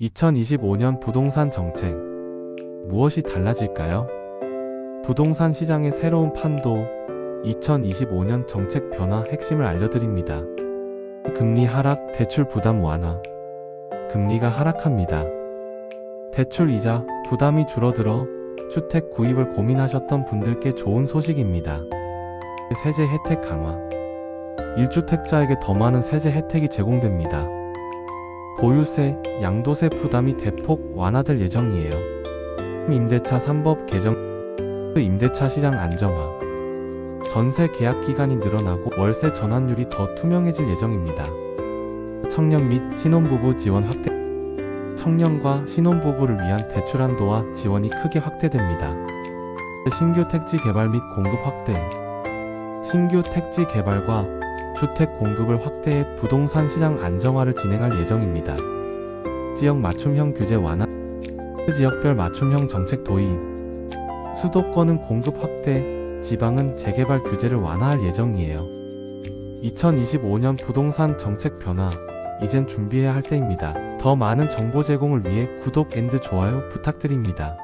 2025년 부동산 정책. 무엇이 달라질까요? 부동산 시장의 새로운 판도 2025년 정책 변화 핵심을 알려드립니다. 금리 하락, 대출 부담 완화. 금리가 하락합니다. 대출 이자 부담이 줄어들어 주택 구입을 고민하셨던 분들께 좋은 소식입니다. 세제 혜택 강화. 1주택자에게 더 많은 세제 혜택이 제공됩니다. 보유세, 양도세 부담이 대폭 완화될 예정이에요. 임대차 3법 개정, 임대차 시장 안정화, 전세 계약 기간이 늘어나고 월세 전환율이 더 투명해질 예정입니다. 청년 및 신혼부부 지원 확대, 청년과 신혼부부를 위한 대출 한도와 지원이 크게 확대됩니다. 신규 택지 개발 및 공급 확대, 신규 택지 개발과 주택 공급을 확대해 부동산 시장 안정화를 진행할 예정입니다. 지역 맞춤형 규제 완화, 지역별 맞춤형 정책 도입, 수도권은 공급 확대, 지방은 재개발 규제를 완화할 예정이에요. 2025년 부동산 정책 변화, 이젠 준비해야 할 때입니다. 더 많은 정보 제공을 위해 구독 앤드 좋아요 부탁드립니다.